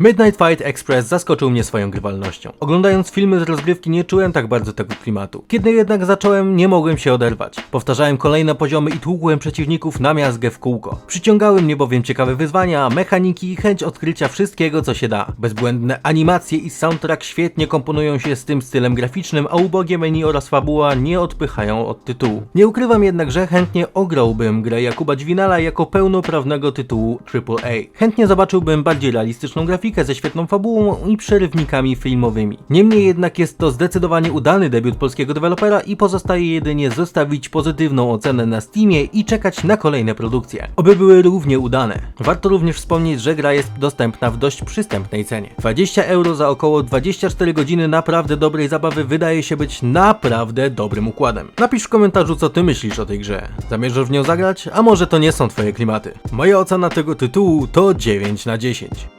Midnight Fight Express zaskoczył mnie swoją grywalnością. Oglądając filmy z rozgrywki nie czułem tak bardzo tego klimatu. Kiedy jednak zacząłem, nie mogłem się oderwać. Powtarzałem kolejne poziomy i tłukłem przeciwników na miazgę w kółko. Przyciągały mnie bowiem ciekawe wyzwania, mechaniki i chęć odkrycia wszystkiego co się da. Bezbłędne animacje i soundtrack świetnie komponują się z tym stylem graficznym, a ubogie menu oraz fabuła nie odpychają od tytułu. Nie ukrywam jednak, że chętnie ograłbym grę Jakuba Dźwinala jako pełnoprawnego tytułu AAA. Chętnie zobaczyłbym bardziej realistyczną grafikę ze świetną fabułą i przerywnikami filmowymi. Niemniej jednak jest to zdecydowanie udany debiut polskiego dewelopera i pozostaje jedynie zostawić pozytywną ocenę na Steamie i czekać na kolejne produkcje. Oby były równie udane. Warto również wspomnieć, że gra jest dostępna w dość przystępnej cenie. 20 euro za około 24 godziny naprawdę dobrej zabawy wydaje się być naprawdę dobrym układem. Napisz w komentarzu co ty myślisz o tej grze. Zamierzasz w nią zagrać? A może to nie są twoje klimaty? Moja ocena tego tytułu to 9 na 10.